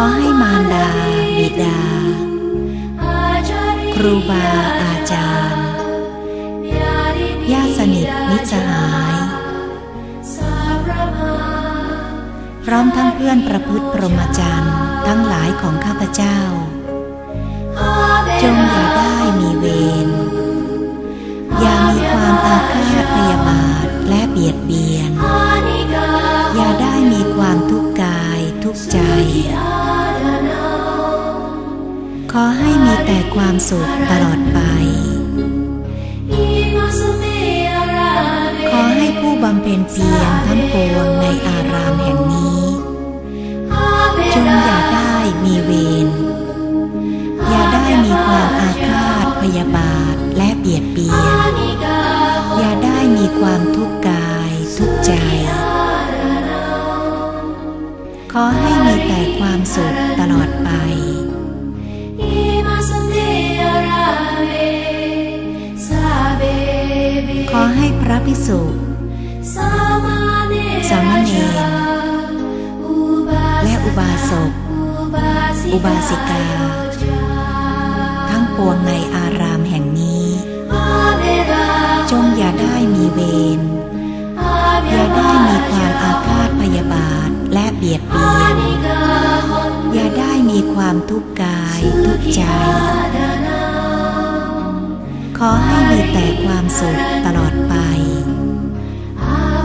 อให้มารดา บิดา ครูบาอาจารย์ ญาติสนิทมิตรสหาย พร้อมทั้งเพื่อนประพฤติพรหมจรรย์ทั้งหลายของข้าพเจ้า จงอย่าได้มีเวร อย่ามีความอาฆาตพยาบาทและเบียดเบียน อย่าได้มีความทุกข์กายทุกข์ใจ ขอให้มีแต่ความสุขตลอดไป ขอให้ผู้บำเพ็ญเพียรทั้งปวงในอารามแห่งนี้ จงอย่าได้มีเวร อย่าได้มีความอาฆาตพยาบาทและเบียดเบียน อย่าได้มีความทุกข์กายทุกข์ใจ ขอให้มีแต่ความสุข อให้พระภิกษุสามเณรและอุบาสก อุบาสิกา ทั้งปวงในอารามแห่งนี้ จงอย่าได้มีเวร อย่าได้มีความอาฆาตพยาบาทและเบียดเบียน อย่าได้มีความทุกข์กายทุกข์ใจ ขอให้มีแต่ความสุขตลอดไป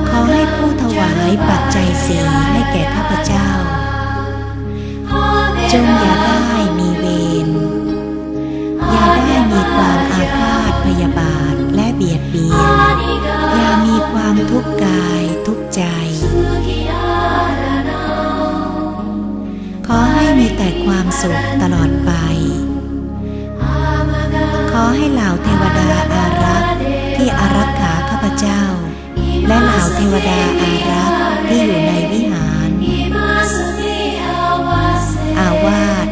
ขอให้ผู้ถวายปัจจัยสีให้แก่ข้าพเจ้า จงอย่าได้มีเวร อย่าได้มีความอาฆาตพยาบาทและเบียดเบียน อย่ามีความทุกข์กายทุกข์ใจ ขอให้มีแต่ความสุขตลอด ทวดาอารักษ์ที่อยู่ในวิหาร อาวาส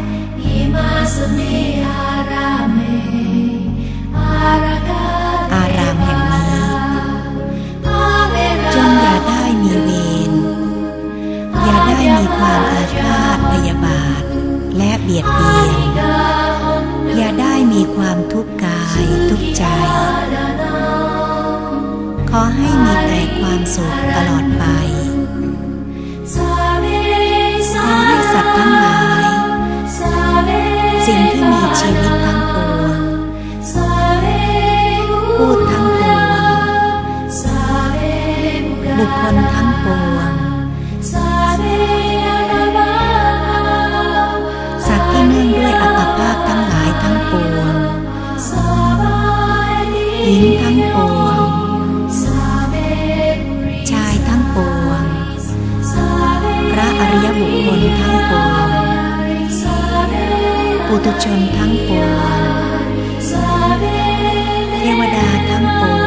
อารามแห่งนี้จงอย่าได้มีเวร อย่าได้มีความอาฆาตพยาบาท และเบียดเบียน อย่าได้มีความทุกข์กายทุกใจ ความสุขตลอดไป ขอให้สัตว์ทั้งหลาย สิ่งที่มีชีวิตทั้งปวงพูดทั้งปวงบุคคลทั้งปวง สัตว์ที่เนื่องด้วยอัตภาพทั้งหลายทั้งปวงหญิงทั้งปวง อริยบุคคลทั้งปวงปุถุชนทั้งปวงเทวดาทั้งปวง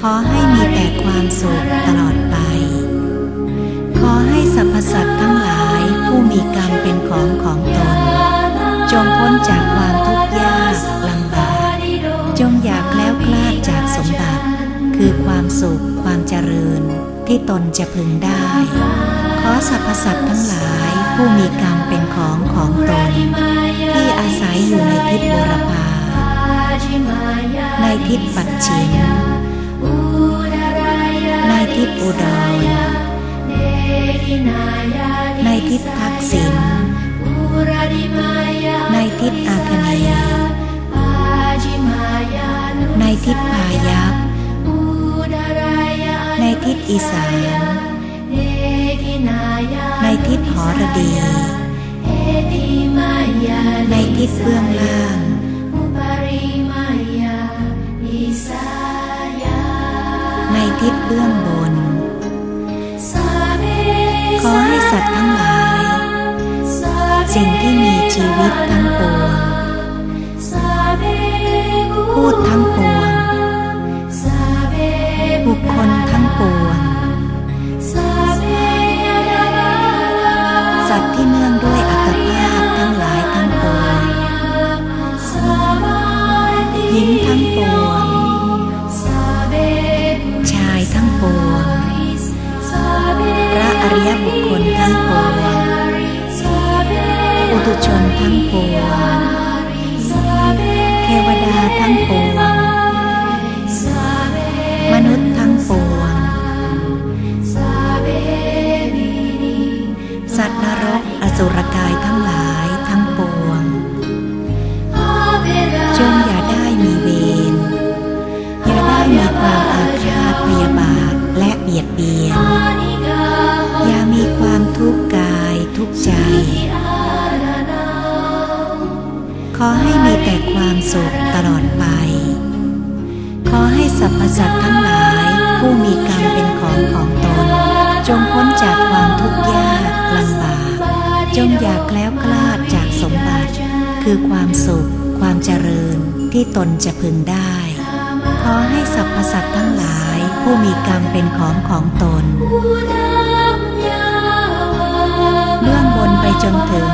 ขอให้มีแต่ความสุขตลอดไป ขอให้สรรพสัตว์ทั้งหลายผู้มีกรรมเป็นของของตน จงพ้นจากความทุกข์ยากลำบาก จงอยากแล้วคลาดจากสมบัติ คือความสุขความเจริญที่ตนจะพึงได้ ขอสรรพสัตว์ทั้งหลายผู้มีกรรมเป็นของของตน ที่อาศัยอยู่ในทิศบุรพาในทิศปัจฉิม ในทิศอุดรในทิศทักษิณในทิศอาคเนยในทิศพายัพในทิศอีสานในทิศหอระดี ในทิศเบื้องล่างใน ทิศเบื้องบน ขอให้สัตว์ทั้งหลาย ระอริยบุคคลทั้งปวงอุตุชนทั้งปวงเทวดาทั้งปวงมนุษย์ทั้งปวงสัตว์นรกอสุร ความทุกข์กายทุกใจ ขอให้มีแต่ความสุขตลอดไป ขอให้สรรพสัตว์ทั้งหลายผู้มีกรรมเป็นของของตน จงพ้นจากความทุกข์ยากลำบาก จงอย่าแคล้วคลาดจากสมบัติ คือความสุข ความเจริญที่ตนจะพึงได้ ขอให้สรรพสัตว์ทั้งหลายผู้มีกรรมเป็นของของตน นไปจนถึง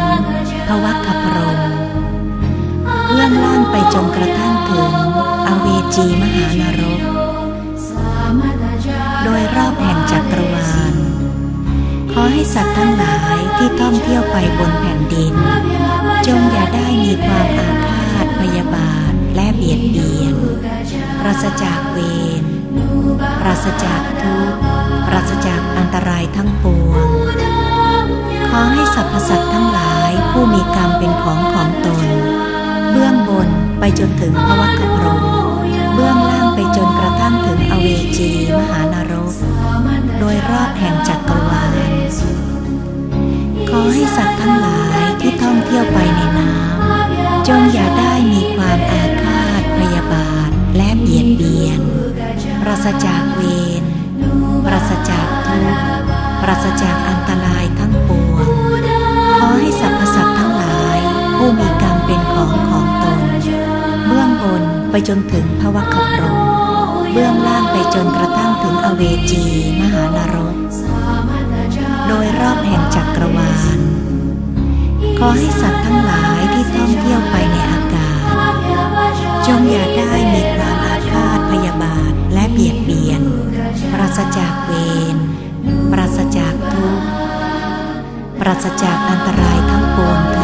ภวัคพรมเบื้องล่างไปจนกระทั่งถึงอเวจีมหานรก โดยรอบแห่งจักรวาล ขอให้สัตว์ทั้งหลายที่ท่องเที่ยวไปบนแผ่นดิน จงอย่าได้มีความอาฆาตพยาบาทและเบียดเบียนปราศจากเวรปราศจากทุกข์ปราศจากอันตรายทั้งปวง อให้สรรพสัตว์ทั้งหลายผู้มีกรรมเป็นของของตน เบื้องบนไปจนถึงภวัคพรมเบื้องล่างไปจนกระทั่งถึงอเวจีมหานรก โดยรอบแห่งจักรวาลขอให้สัตว์ทั้งหลายที่ท่องเที่ยวไปในน้ำจงอย่าได้มีความอาฆาตพยาบาทและเบียดเบียนปราศจากเวรปราศจากทุกข์ปราศจากอัน ผู้มีกรรมเป็นของของตน เบื้องบนไปจนถึงภวัคพรมเบื้องล่างไปจนกระทั่งถึงอเวจีมหานรก โดยรอบแห่งจักรวาล ขอให้สัตว์ทั้งหลายที่ท่องเที่ยวไปในอากาศ จงอย่าได้มีความอาฆาตพยาบาทและเบียดเบียน ปราศจากเวร ปราศจากทุกข์ ปราศจากอันตรายทั้งปวงเถิ